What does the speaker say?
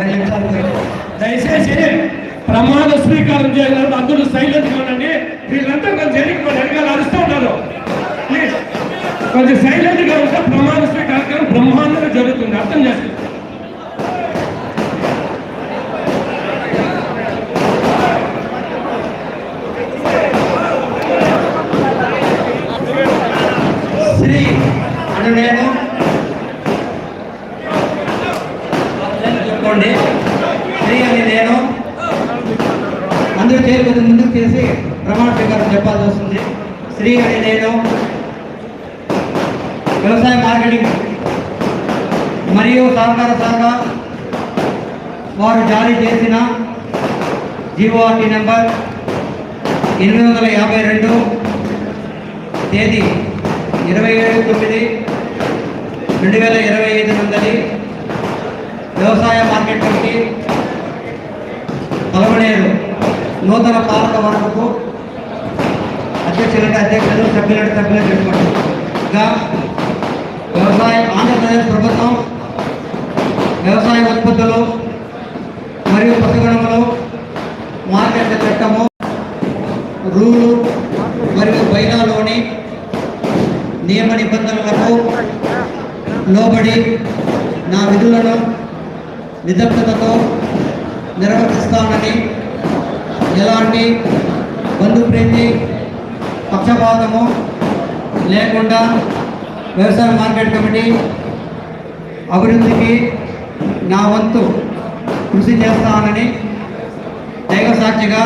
రెండు నిమిషాలు దయచేసి ప్రమాణ స్వీకారం చేయాలి అందరూ సైలెంట్గా ఉండండి. వీళ్ళంతా కొంచెం జరిగి మన వెనకాల అరుస్తూ ఉన్నారు. ప్లీజ్ కొంచెం సైలెంట్గా ఉంటే ప్రమాణ స్వీకారం బ్రహ్మాండంగా జరుగుతుంది. అర్థం చేసుకోండి శ్రీ అని నేను చెప్పుకోండి శ్రీ అని నేను. అందరూ చేరు కొద్ది ముందుకు చేసి ప్రమాణ స్వీకారం చెప్పాల్సి వస్తుంది. శ్రీ అని నేను. వ్యవసాయ మార్కెటింగ్. మరియు సహకార శాఖ వారు జారీ చేసిన జీవోఆర్టీ నెంబర్ ఎనిమిది వందల యాభై రెండు తేదీ ఇరవై ఏడు తొమ్మిది రెండు వేల ఇరవై ఐదు నుండి వ్యవసాయ మార్కెట్ నుంచి పలమనేరు నూతన పాలక వరకు అధ్యక్షులంటే అధ్యక్షులు సభ్యులంటే సభ్యులు పెట్టుకోండి. ఇంకా వ్యవసాయ ఆంధ్రప్రదేశ్ ప్రభుత్వం వ్యవసాయ ఉత్పత్తులు మరియు పశుగణములు మార్కెట్ చట్టము రూలు మరియు బైలాలోని నియమ నిబంధనలకు లోబడి నా విధులను నిదగ్ధతతో నిర్వర్తిస్తానని ఎలాంటి బంధుప్రీతి పక్షపాతము లేకుండా వ్యవసాయ మార్కెట్ కమిటీ అభివృద్ధికి నా వంతు కృషి చేస్తానని దైవ సాక్షిగా